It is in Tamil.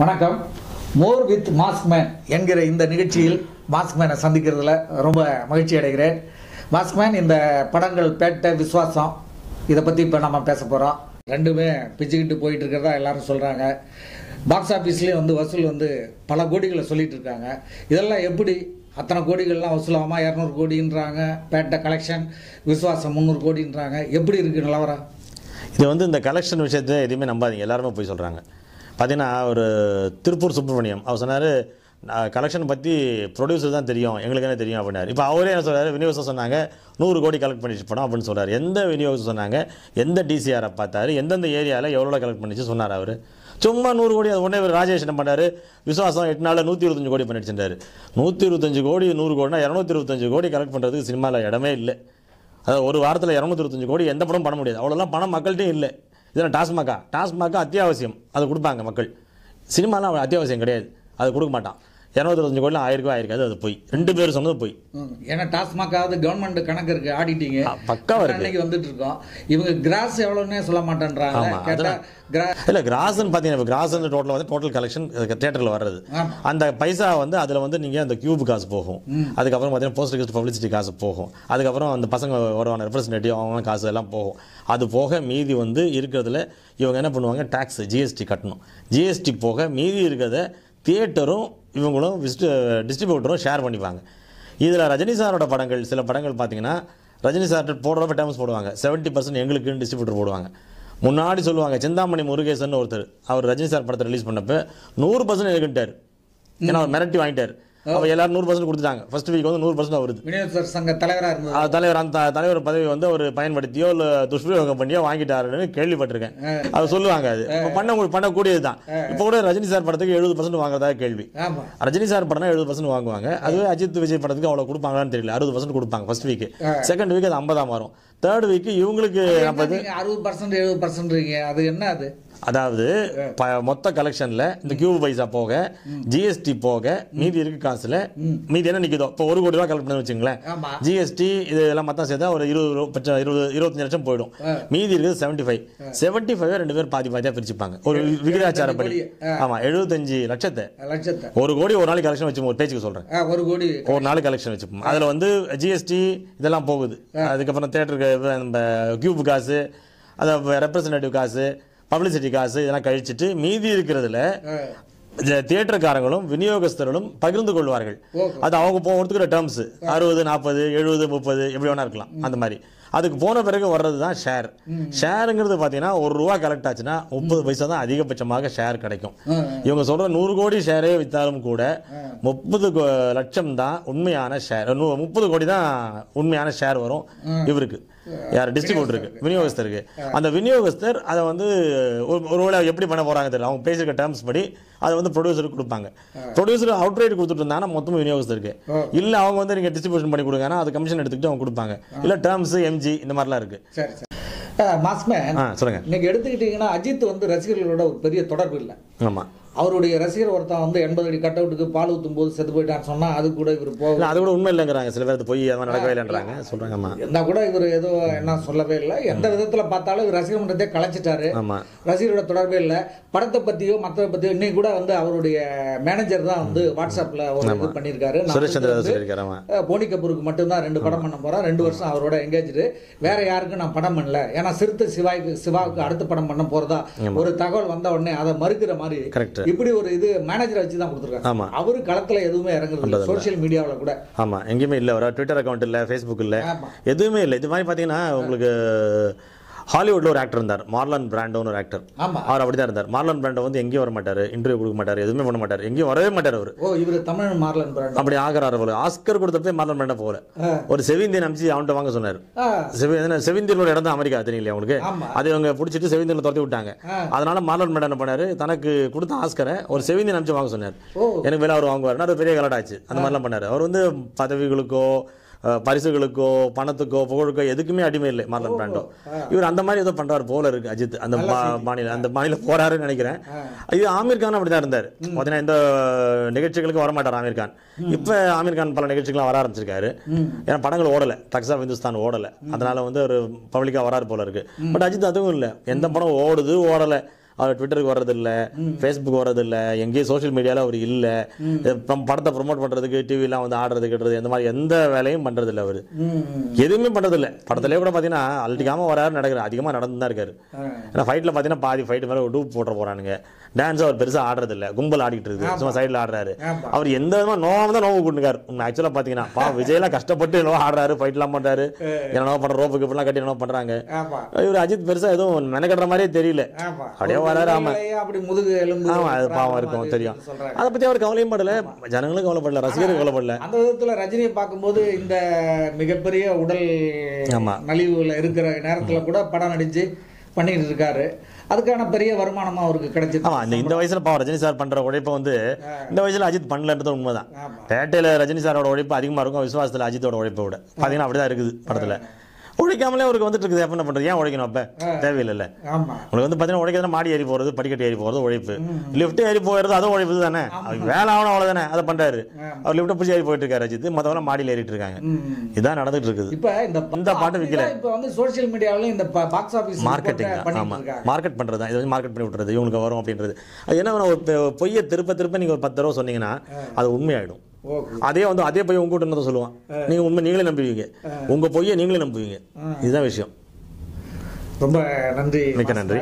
வணக்கம். மோர் வித் மாஸ்க்மேன் என்கிற இந்த நிகழ்ச்சியில் மாஸ்க்மேனை சந்திக்கிறதுல ரொம்ப மகிழ்ச்சி அடைகிறேன். மாஸ்க்மேன் இந்த படங்கள் பேட்டை விஸ்வாசம் இதை பற்றி இப்போ நம்ம பேச போகிறோம் ரெண்டுமே பிச்சுக்கிட்டு போயிட்டு இருக்கிறதா எல்லாரும் சொல்கிறாங்க பாக்ஸ் ஆஃபீஸ்லேயும் வந்து வசூல் வந்து பல கோடிகளை சொல்லிட்டு இருக்காங்க. இதெல்லாம் எப்படி? அத்தனை கோடிகள்லாம் வசூலாமா இரநூறு கோடின்றாங்க. பேட்டை கலெக்ஷன் விஸ்வாசம் முந்நூறு கோடின்றாங்க. எப்படி இருக்குது நிலவரம்? இது வந்து இந்த கலெக்ஷன் விஷயத்தை எதுவுமே நம்பாதீங்க. எல்லாருமே போய் சொல்கிறாங்க பார்த்தீங்கன்னா ஒரு திருப்பூர் சுப்பிரமணியம். அவர் சொன்னார் கலெக்ஷன் பற்றி ப்ரொடியூசர் தான் தெரியும். எங்களுக்கு என்ன தெரியும் அப்படின்னாரு. இப்போ அவரே என்ன சொல்கிறார் விநியோகம் சொன்னாங்க நூறு கோடி கலெக்ட் பண்ணிட்டு போனோம் அப்படின்னு சொல்கிறார் எந்த விநியோகம் சொன்னாங்க எந்த டிசிஆரை பார்த்தாரு எந்தெந்த ஏரியாவில் எவ்வளோ கலெக்ட் பண்ணிச்சு சொன்னார் அவர். சும்மா நூறு கோடி அது உடனே ராஜேஷ் என்ன பண்ணாரு விசுவாசம் எட்டு நாளில் நூற்றி இருபத்தஞ்சு கோடி பண்ணிடுச்சுட்டாரு நூற்றி இருபத்தஞ்சு கோடி நூறு கோடினா இரநூத்தி இருபத்தஞ்சு கோடி கலெக்ட் பண்ணுறதுக்கு சினிமாவில் இடமே இல்லை. அதாவது ஒரு வாரத்தில் இரநூத்தி இருபத்தஞ்சு கோடி எந்த படம் பண்ண முடியாது. அவ்வளோலாம் பணம் மக்கள்கிட்டையும் இல்லை. இதெல்லாம் டாஸ்மாகா. டாஸ்மாகா அத்தியாவசியம். அது கொடுப்பாங்க மக்கள். சினிமாலாம் அத்தியாவசியம் கிடையாது. அது கொடுக்க மாட்டான். இரநூத்தி கோடியில் ஆயிரம் ரூபாய் ஆயிருக்காது அது போய். ரெண்டு பேரும் சொன்னது போய். ஏன்னா டாஸ்மாகாவது கவர்மெண்ட் கணக்கு இருக்கு ஆடிட்டிங் ஆ, பக்காவா இருக்கு. வந்துட்டு இருக்கோம் இவங்க கிராஸ் எவ்வளவுன்னே சொல்ல மாட்டேன்றாங்க. இல்லை கிராஸ்ன்னு பார்த்தீங்கன்னா கிராஸ் டோட்டல் வந்து டோட்டல் கலெக்ஷன் தேட்டரில் வர்றது. அந்த பைசா வந்து அதில் வந்து நீங்கள் அந்த கியூப் காசு போகும். அதுக்கப்புறம் பார்த்தீங்கன்னா போஸ்ட் கிஸ்ட் பப்ளிசிட்டி காசு போகும். அதுக்கப்புறம் அந்த பசங்க வருவாங்க ரெப்ரஸன்டேட்டிவ் அவங்க காசு எல்லாம் போகும். அது போக மீதி வந்து இருக்கிறதுல இவங்க என்ன பண்ணுவாங்க? டேக்ஸ் ஜிஎஸ்டி கட்டணும். ஜிஎஸ்டி போக மீதி இருக்கிறத தியேட்டரும் இவங்களும் டிஸ்ட்ரிபியூட்டரும் ஷேர் பண்ணிப்பாங்க. இதில் ரஜினி சாரோட படங்கள் சில படங்கள் பார்த்தீங்கன்னா ரஜினி சார்கிட்ட போடுறப்ப டேம்ஸ் போடுவாங்க. செவன்ட்டி பர்சன்ட் எங்களுக்குன்னு டிஸ்ட்ரிபியூட்டர் போடுவாங்க. முன்னாடி சொல்லுவாங்க சிந்தாமணி முருகேசன் ஒருத்தர் அவர் ரஜினி சார் படத்தை ரிலீஸ் பண்ணப்போ நூறு பர்சன்ட் எதுக்கிட்டார் ஏன்னா அவர் மிரட்டி வாங்கிட்டார். அப்போ எல்லாரும் நூறு பர்சன்ட் கொடுத்துட்டாங்க. ஃபர்ஸ்ட் வீக் வந்து நூறு பர்சன்ட் வருது. விநியோகஸ்தர் சங்க தலைவரா இருந்தது ஆ, தலைவர் அந்த தலைவர் பதவி வந்து ஒரு பயன்படுத்தியோ இல்லை துஷ்பிரயோகம் பண்ணியோ வாங்கிட்டாருன்னு கேள்விப்பட்டிருக்கேன். அது சொல்லுவாங்க அது. பண்ண பண்ணக்கூடியது தான். இப்போ கூட ரஜினி சார் படத்துக்கு எழுபது பர்சன்ட் வாங்குறதா கேள்வி. ரஜினி சார் படம்னா எழுபது பர்சன்ட் வாங்குவாங்க. அதுவே அஜித் விஜய் படத்துக்கு அவ்வளோ கொடுப்பாங்களான்னு தெரியல. அறுபது பர்சன்ட் கொடுப்பாங்க ஃபர்ஸ்ட் வீக் செகண்ட் வீக் அது ஐம்பதாம் வரும். தேர்ட் வீக் இவங்களுக்கு அறுபது பர்சன்ட் எழுபது பர்சன்ட் அது என்ன அது? அதாவது மொத்த கலெக்ஷன்ல இந்த கியூப் பைசா போக ஜிஎஸ்டி போக மீதி இருக்கு காசுல மீதி என்ன நிக்குதோ? இப்போ ஒரு கோடி ரூபா கலெக்ட் பண்ணி வச்சுங்களேன் ஜிஎஸ்டி இது எல்லாம் மொத்தம் சேர்த்தா ஒரு இருபது ரூபா பட்சம் இருபது இருபத்தஞ்சு லட்சம் போயிடும். மீதி இருக்குது செவன்ட்டி ஃபைவ் செவன்ட்டி ஃபைவ் ரெண்டு பேர் பாதி பாதியாக பிரிச்சுப்பாங்க. ஒரு விகிதாச்சாரப்படி கோடி. ஆமா எழுபத்தஞ்சு லட்சத்தை. ஒரு கோடி ஒரு நாளைக்கு கலெக்ஷன் வச்சு ஒரு பேச்சுக்கு சொல்றேன். ஆ, ஒரு கோடி ஒரு நாள் கலெக்ஷன் வச்சுப்போம். அதில் வந்து ஜிஎஸ்டி இதெல்லாம் போகுது. அதுக்கப்புறம் தேட்டருக்கு நம்ம கியூப் காசு அதை ரெப்ரசன்டேட்டிவ் காசு பப்ளிசிட்டி காசு இதெல்லாம் கழிச்சிட்டு மீதி இருக்கிறதுல தியேட்டர்காரங்களும் விநியோகஸ்தர்களும் பகிர்ந்து கொள்வார்கள். அது அவங்க போ ஒத்துக்கிற டேர்ம்ஸ் அறுபது நாற்பது எழுபது முப்பது எப்படி வேணா இருக்கலாம். அந்த மாதிரி. அதுக்கு போன பிறகு வர்றது தான் ஷேர் ஷேருங்கிறது பார்த்தீங்கன்னா ஒரு ரூபா கலெக்ட் ஆச்சுன்னா முப்பது பைசா தான் அதிகபட்சமாக ஷேர் கிடைக்கும். இவங்க சொல்ற நூறு கோடி ஷேரே வித்தாலும் கூட முப்பது லட்சம் தான் உண்மையான ஷேர் முப்பது கோடி தான் உண்மையான ஷேர் வரும் இவருக்கு. யார் டிஸ்ட்ரிபியூட்டருக்கு விநியோகஸ்தருக்கு. அந்த விநியோகஸ்தர் அதை வந்து ஒரு- ஒருவேளை எப்படி பண்ண போறாங்க தெரியல. அவங்க பேசிருக்க டேர்ம்ஸ் படி அதை வந்து ப்ரொடியூசருக்கு கொடுப்பாங்க. ப்ரொடியூசர் அவுட் ரைட் கொடுத்துட்டு இருந்தாங்கன்னா மொத்தமும் விநியோகஸ்தருக்கு. இல்ல அவங்க வந்து நீங்க டிஸ்ட்ரிபியூஷன் பண்ணி கொடுங்கன்னா அது கமிஷன் எடுத்துக்கிட்டு அவங்க கொடுப்பாங்க. இல்ல டேர்ம்ஸ் எம்ஜி இந்த மாதிரிலாம் இருக்கு. சரி சரி. ஆ, மாஸ்மேன் ஆ சொல்லுங்க. இன்னைக்கு எடுத்துக்கிட்டீங்கன்னா அஜித் வந்து ரசிகர்களோட ஒரு பெரிய தொடர்பு இல்லை. ஆமா. அவருடைய ரசிகர் ஒருத்தன் வந்து எண்பது அடி கட் அவுட்டுக்கு பால் ஊத்தும் போது செத்து போயிட்டான்னு சொன்னா அது கூட இவர் போக அது கூட உண்மை இல்லைங்கிறாங்க. சில பேர் போய் அது மாதிரி நடக்கவே இல்லைன்றாங்க. சொல்றாங்க ஆமா. இருந்தா கூட இவர் ஏதோ என்ன சொல்லவே இல்லை. எந்த விதத்துல பார்த்தாலும் இவர் ரசிகர் மன்றத்தை கலைச்சிட்டாரு. ஆமா. ரசிகரோட தொடர்பே இல்லை. படத்தை பத்தியோ மற்றதை பத்தியோ இன்னைக்கு கூட வந்து அவருடைய மேனேஜர் தான் வந்து வாட்ஸ்அப்ல ஒரு இது பண்ணியிருக்காரு. போனி கபூருக்கு மட்டும்தான் ரெண்டு படம் பண்ண போறேன் ரெண்டு வருஷம் அவரோட எங்கேஜ்டு வேற யாருக்கும் நான் படம் பண்ணல. ஏன்னா சிறுத்தை சிவாய்க்கு சிவாவுக்கு அடுத்த படம் பண்ண போறதா ஒரு தகவல் வந்த உடனே அதை மறுக்கிற மாதிரி கரெக்ட் இப்படி ஒரு இது மேனேஜரை வச்சு தான் கொடுத்துருக்காங்க. ஆமா. அவரு களத்துல எதுவுமே இறங்குறது சோஷியல் மீடியாவில் கூட. ஆமா. எங்கேயுமே இல்லை. ஒரு ட்விட்டர் அக்கௌண்ட் இல்லை ஃபேஸ்புக் இல்லை எதுவுமே இல்லை. இது மாதிரி பார்த்தீங்கன்னா உங்களுக்கு ஹாலிவுட்ல ஒரு ஆக்டர் இருந்தார். மார்லன் பிராண்டோன்னு ஒரு ஆக்டர் அவர் அப்படி தான் இருந்தார். மார்லன் பிராண்டோ வந்து எங்கேயும் வர மாட்டார். இன்டர்வியூ கொடுக்க மாட்டார். எதுவுமே பண்ண மாட்டார். எங்கேயும் வரவே மாட்டார் அவர். ஓ இவர் தமிழ் மார்லன் பிராண்ட். அப்படி ஆகிறார் அவர். ஆஸ்கர் கொடுத்தப்பே மார்லன் பிராண்டோ போகல. ஒரு செவிந்தியன் அமிச்சு அவன்கிட்ட வாங்க சொன்னார். செவிந்தியன் ஒரு இடம் தான் அமெரிக்கா தெரியுங்களா உங்களுக்கு? ஆமா. அதை அவங்க பிடிச்சிட்டு செவிந்தியனில் துரத்தி விட்டாங்க. அதனால மார்லன் பிராண்டோ என்ன பண்ணாரு. தனக்கு கொடுத்த ஆஸ்கரை ஒரு செவிந்தியன் அமிச்சு வாங்க சொன்னார். எனக்கு வேலை அவர் வாங்குவார் அது பெரிய கலடாச்சு. அந்த மாதிரிலாம் பண்ணாரு. அவர் வந்து பதவிகளுக்கோ பரிசுகளுக்கோ பணத்துக்கோ புகழுக்கோ எதுக்குமே அடிமை இல்லை. Marlon Brando. இவர் அந்த மாதிரி ஏதோ பண்றாரு போல இருக்கு அஜித். அந்த மாநில அந்த மாநில போறாருன்னு நினைக்கிறேன். இது ஆமீர் கான் அப்படிதான் இருந்தார். பார்த்தீங்கன்னா இந்த நிகழ்ச்சிகளுக்கு வர மாட்டார் ஆமீர் கான். இப்ப ஆமீர் கான் பல நிகழ்ச்சிகள்லாம் வர ஆரம்பிச்சிருக்காரு. ஏன்னா படங்கள் ஓடல. தக்ஸா ஆஃப் இந்துஸ்தான் ஓடல அதனால வந்து ஒரு பப்ளிக்கா வராரு போல இருக்கு. பட் அஜித் அதுவும் இல்லை. எந்த படம் ஓடுது ஓடல. அவர் ட்விட்டருக்கு வர்றதில்ல ஃபேஸ்புக் வர்றதில்ல எங்கேயும் சோஷியல் மீடியாவில் அவர் இல்லை. படத்தை ப்ரொமோட் பண்ணுறதுக்கு டிவிலாம் வந்து ஆடுறது கட்டுறது இந்த மாதிரி எந்த வேலையும் பண்ணுறதில்ல அவர். எதுவுமே பண்ணுறதில்ல படத்துலேயே கூட பார்த்தீங்கன்னா அழட்டிக்காமல் வராரு நடக்கிறார் அதிகமாக நடந்து தான் இருக்காரு. ஏன்னா ஃபைட்டில் பார்த்தீங்கன்னா பாதி ஃபைட் மேலே டூப் போட்டுற போகிறானுங்க டான்ஸ் அவர் பெருசாக ஆடுறதில்ல. கும்பல் ஆடிட்டு இருக்கு சும்மா சைடில் ஆடுறாரு. அவர் எந்த விதமாக நோவாம தான் நோவு கொடுக்காரு ஆக்சுவலாக பார்த்தீங்கன்னா பா விஜய்லாம் கஷ்டப்பட்டு என்னவோ ஆடுறாரு ஃபைட்லாம் பண்ணுறாரு என்னென்னவோ பண்ணுற ரோப்புக்கு இப்படிலாம் கட்டி என்னவோ பண்ணுறாங்க இவர் அஜித் பெருசா எதுவும் மெனக்கட்டுற மாதிரியே தெரியல. அப்படியே உண்மையிலேயே அப்படி முதுகு எலும்பு ஆமா அது பாவம் இருக்கும் தெரியும். அதை பத்தி அவர் கவலையும் படல ஜனங்களும் கவலைப்படல ரசிகரும் கவலைப்படல. அந்த விதத்துல ரஜினியை பார்க்கும்போது இந்த மிகப்பெரிய உடல் ஆமா. நலிவுல இருக்கிற நேரத்துல கூட படம் நடிச்சு பண்ணிட்டு இருக்காரு. அதுக்கான பெரிய வருமானமா அவருக்கு கிடைச்சிருக்கு. ஆமா இந்த வயசுல பாவம் ரஜினி சார் பண்ற உழைப்பை வந்து இந்த வயசுல அஜித் பண்ணலன்றது உண்மைதான். பேட்டையில ரஜினி சாரோட உழைப்பு அதிகமா இருக்கும் விசுவாசத்துல அஜித்தோட உழைப்பை விட. பாத்தீங்கன்னா அப்படிதான் இருக்குது படத்துல. உழைக்காமலே அவருக்கு வந்துட்டு இருக்குது. அப்ப என்ன பண்றது? ஏன் உழைக்கணும் அப்ப? தேவையில்லைல்ல. ஆமா. உங்களுக்கு வந்து பார்த்தீங்கன்னா உழைக்கிறதுனா மாடி ஏறி போகிறது படிக்கட்டு ஏறி போகிறது உழைப்பு. லிஃப்ட் ஏறி போகிறது அதுவும் உழைப்பு தானே? அவருக்கு வேலை ஆகணும் அவ்வளோதானே அதை பண்ணுறாரு அவர் லிஃப்ட்டை பிடிச்சி ஏறி போயிட்டு இருக்காரு அஜித். மற்றவங்க மாடியில் ஏறிட்டு இருக்காங்க. இதான் நடந்துட்டு இருக்குது இப்ப இந்த பாட்டு விக்கல. இப்ப வந்து சோஷியல் மீடியாவிலும் இந்த பாக்ஸ் ஆபீஸ் மார்க்கெட்டிங் பண்ணிட்டு ஆமாம் மார்க்கெட் பண்ணுறது தான். இது வந்து மார்க்கெட் பண்ணி விட்டுறது இவங்களுக்கு வரும் அப்படின்றது. அது என்ன ஒரு பொய்யை திருப்ப திருப்ப நீங்கள் ஒரு பத்து தடவை சொன்னீங்கன்னா அது உண்மையாயிடும். அதே வந்து அதே பொய்யை உங்க கிட்ட தான் சொல்லுவான் நீங்கள் உண்மை நீங்களே நம்புவீங்க. உங்கள் பொய்யை நீங்களே நம்புவீங்க. இதுதான் விஷயம். ரொம்ப நன்றி மிக்க. நன்றி.